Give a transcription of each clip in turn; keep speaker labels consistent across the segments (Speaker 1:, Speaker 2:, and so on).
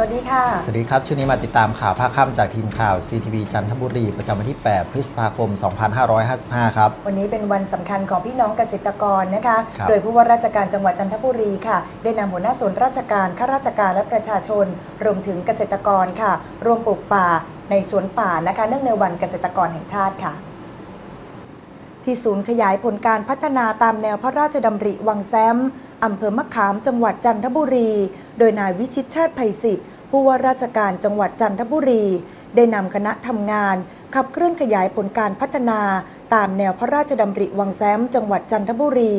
Speaker 1: สวัสดีค่ะ
Speaker 2: สวัสดีครับช่วงนี้มาติดตามข่าวภาคค่ำจากทีมข่าว CTV จันทบุรี ประจำวันที่ 8 พฤษภาคม 2555 ครับ
Speaker 1: วันนี้เป็นวันสำคัญของพี่น้องเกษตรกรนะคะ
Speaker 2: ครับ
Speaker 1: โดยผู้ว่าราชการจังหวัดจันทบุรีค่ะ ได้นำหัวหน้าส่วนราชการข้าราชการและประชาชน รวมถึงเกษตรกรค่ะ รวมปลูกป่าในสวนป่านะคะ เนื่องในวันเกษตรกรแห่งชาติค่ะ ที่ศูนย์ขยายผลการพัฒนาตามแนวพระราชดำริวังแซมอำเภอมะขามจังหวัดจันทบุรี โดยนายวิชิตชาติไพศิษฐ์ผู้ว่าราชการจังหวัดจันทบุรี ได้นำคณะทำงาน ขับเคลื่อนขยายผลการพัฒนา ตามแนวพระราชดำริวังแซมจังหวัดจันทบุรี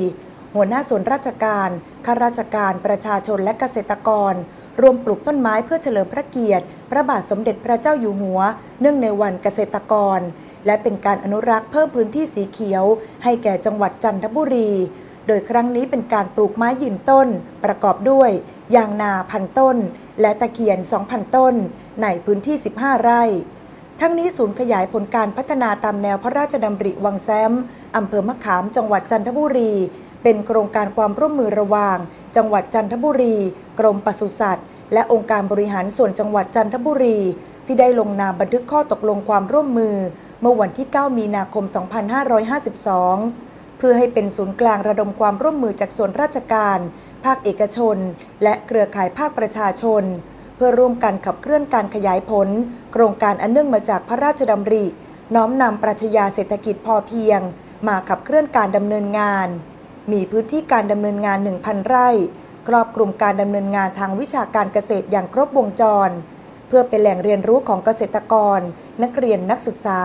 Speaker 1: หัวหน้าส่วนราชการข้าราชการประชาชนและเกษตรกรรวมปลูกต้นไม้เพื่อเฉลิมพระเกียรติ พระบาทสมเด็จพระเจ้าอยู่หัว เนื่องในวันเกษตรกร และเป็นการอนุรักษ์เพิ่มพื้นที่สีเขียว ให้แก่จังหวัดจันทบุรี โดยครั้งนี้เป็นการปลูกไม้ยืนต้น ประกอบด้วยยางนาพันต้น และตะเคียน 2,000 ต้น ในพื้นที่ 15 ไร่ ทั้งนี้ศูนย์ขยายผลการพัฒนาตามแนวพระราชดำริวังแซมอำเภอมะขามจังหวัดจันทบุรีเป็นโครงการความร่วมมือระหว่าง จังหวัดจันทบุรี กรมปศุสัตว์ และองค์การบริหารส่วนจังหวัดจันทบุรี ที่ได้ลงนามบันทึกข้อตกลงความร่วมมือ เมื่อวันที่ 9 มีนาคม 2552 เพื่อให้เป็นศูนย์กลางระดมความร่วมมือจากส่วนราชการ ภาคเอกชน และเครือข่ายภาคประชาชน เพื่อร่วมกันขับเคลื่อนการขยายผล โครงการอันเนื่องมาจากพระราชดำริ น้อมนำปรัชญาเศรษฐกิจพอเพียง มาขับเคลื่อนการดำเนินงาน มีพื้นที่การดำเนินงาน 1,000 ไร่ ครอบคลุมการดำเนินงานทางวิชาการเกษตรอย่างครบวงจร เพื่อเป็นแหล่งเรียนรู้ของเกษตรกร นักเรียนนักศึกษา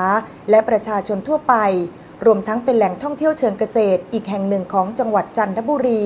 Speaker 1: และประชาชนทั่วไป รวมทั้งเป็นแหล่งท่องเที่ยวเชิงเกษตร อีกแห่งหนึ่งของจังหวัดจันทบุรี